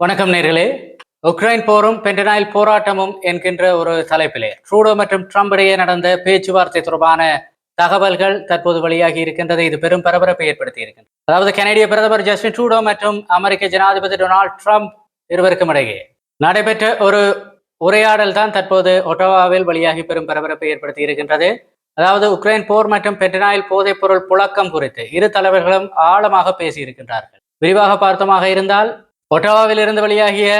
வணக்கம் நேர்களே. உக்ரைன் போரும் பென்டனாயில் போராட்டமும் என்கின்ற ஒரு தலைப்பிலே. ட்ரூடோ மற்றும் ட்ரம்ப் இடையே நடந்த பேச்சுவார்த்தை தொடர்பான தகவல்கள் தற்போது வெளியாகி இருக்கின்றது இது பெரும் பரபரப்பை ஏற்படுத்தி இருக்கின்றது. அதாவது கனடிய பிரதமர் ஜஸ்டின் ட்ரூடோ மற்றும் அமெரிக்க ஜனாதிபதி டொனால்ட் ட்ரம்ப் இருவருக்கும் இடையே. நடைபெற்ற ஒரு உரையாடல் தான் தற்போது ஒட்டோவாவில் வெளியாகி பெரும் பரபரப்பை ஏற்படுத்தி இருக்கின்றது. அதாவது உக்ரைன் போர் மற்றும் பென்டனாயில் போதைப் பொருள் புழக்கம் குறித்து இரு தலைவர்களும் ஆழமாக பேசியிருக்கின்றார்கள் விரிவாக பார்த்தமாக இருந்தால் ஒட்டோவாவில் இருந்து வெளியாகிய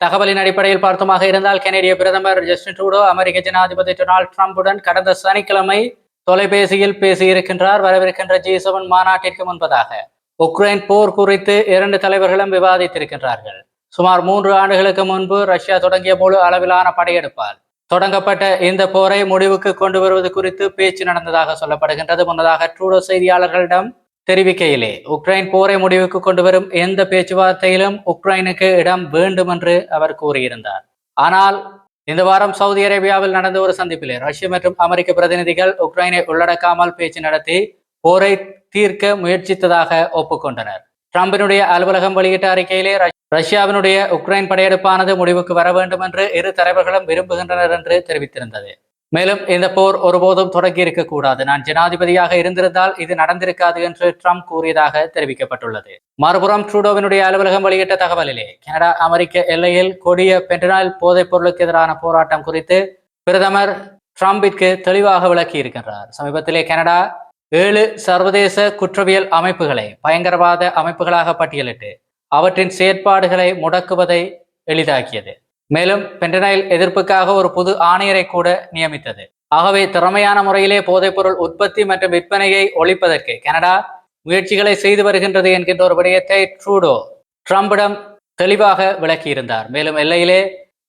தகவலின் அடிப்படையில் பார்த்தமாக இருந்தால் கனேடிய பிரதமர் ஜஸ்டின் ட்ரூடோ அமெரிக்க ஜனாதிபதி டொனால்ட் ட்ரம்புடன் கடந்த சனிக்கிழமை தொலைபேசியில் பேசியிருக்கின்றார் வரவிருக்கின்ற ஜி செவன் மாநாட்டிற்கு முன்பதாக. உக்ரைன் போர் குறித்து இரண்டு தலைவர்களும் விவாதித்திருக்கின்றார்கள். சுமார் மூன்று ஆண்டுகளுக்கு முன்பு ரஷ்யா தொடங்கிய முழு அளவிலான படையெடுப்பால். தொடங்கப்பட்ட இந்த போரை முடிவுக்கு கொண்டு வருவது குறித்து பேச்சு நடந்ததாக சொல்லப்படுகின்றது. முன்னதாக ட்ரூடோ செய்தியாளர்களிடம் தெரிவிக்கையிலே உக்ரைன் போரை முடிவுக்கு கொண்டு வரும் எந்த பேச்சுவார்த்தையிலும் உக்ரைனுக்கு இடம் வேண்டும் என்று அவர் கூறியிருந்தார். ஆனால் இந்த வாரம் சவுதி அரேபியாவில் நடந்த ஒரு சந்திப்பிலே ரஷ்ய மற்றும் அமெரிக்க பிரதிநிதிகள் உக்ரைனை உள்ளடக்காமல் பேச்சு நடத்தி போரை தீர்க்க முயற்சித்ததாக ஒப்புக்கொண்டனர். ட்ரம்பினுடைய அலுவலகம் வெளியிட்ட அறிக்கையிலே ரஷ்யாவினுடைய உக்ரைன் படையெடுப்பானது முடிவுக்கு வர வேண்டும் என்று இரு தலைவர்களும் விரும்புகின்றனர் என்று தெரிவித்திருந்தது. மேலும் இந்த போர் ஒருபோதும் தொடங்கி இருக்கக்கூடாது நான் ஜனாதிபதியாக இருந்திருந்தால் இது நடந்திருக்காது என்று ட்ரம்ப் கூறியதாக தெரிவிக்கப்பட்டுள்ளது. மறுபுறம் ட்ரூடோவினுடைய அலுவலகம் வெளியிட்ட தகவலிலே கனடா அமெரிக்க எல்லையில் கொடிய பென்டனால் போதைப் பொருளுக்கு எதிரான போராட்டம் குறித்து பிரதமர் ட்ரம்பிற்கு தெளிவாக விளக்கி இருக்கின்றார் சமீபத்திலே கனடா ஏழு சர்வதேச குற்றவியல் அமைப்புகளை பயங்கரவாத அமைப்புகளாக பட்டியலிட்டு அவற்றின் செயற்பாடுகளை முடக்குவதை எளிதாக்கியது. மேலும் பென்டனைல் எதிர்ப்புக்காக ஒரு புது ஆணையரை கூட நியமித்தது. ஆகவே திறமையான முறையிலே போதைப்பொருள் உற்பத்தி மற்றும் விற்பனையை ஒழிப்பதற்கு கனடா முயற்சிகளை செய்து வருகின்றது என்கின்ற ஒரு விடயத்தை ட்ரூடோ ட்ரம்பிடம் தெளிவாக விளக்கியிருந்தார். மேலும் எல்லையிலே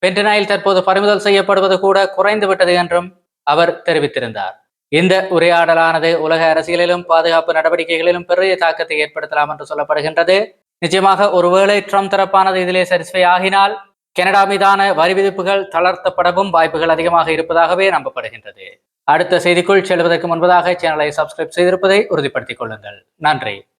பென்டனாயில் தற்போது பறிமுதல் செய்யப்படுவது கூட குறைந்து விட்டது என்றும் அவர் தெரிவித்திருந்தார். இந்த உரையாடலானது உலக அரசியலிலும் பாதுகாப்பு நடவடிக்கைகளிலும் பெரிய தாக்கத்தை ஏற்படுத்தலாம் என்று சொல்லப்படுகின்றது. நிச்சயமாக ஒருவேளை ட்ரம்ப் தரப்பானது இதிலே சாட்டிஸ்ஃபை ஆகினால் கனடா மீதான வரி விதிப்புகள் தளர்த்தப்படவும் வாய்ப்புகள் அதிகமாக இருப்பதாகவே நம்பப்படுகின்றது. அடுத்த செய்திக்குள் செல்வதற்கு முன்பதாக சேனலை சப்ஸ்கிரைப் செய்திருப்பதை உறுதிப்படுத்திக் கொள்ளுங்கள். நன்றி.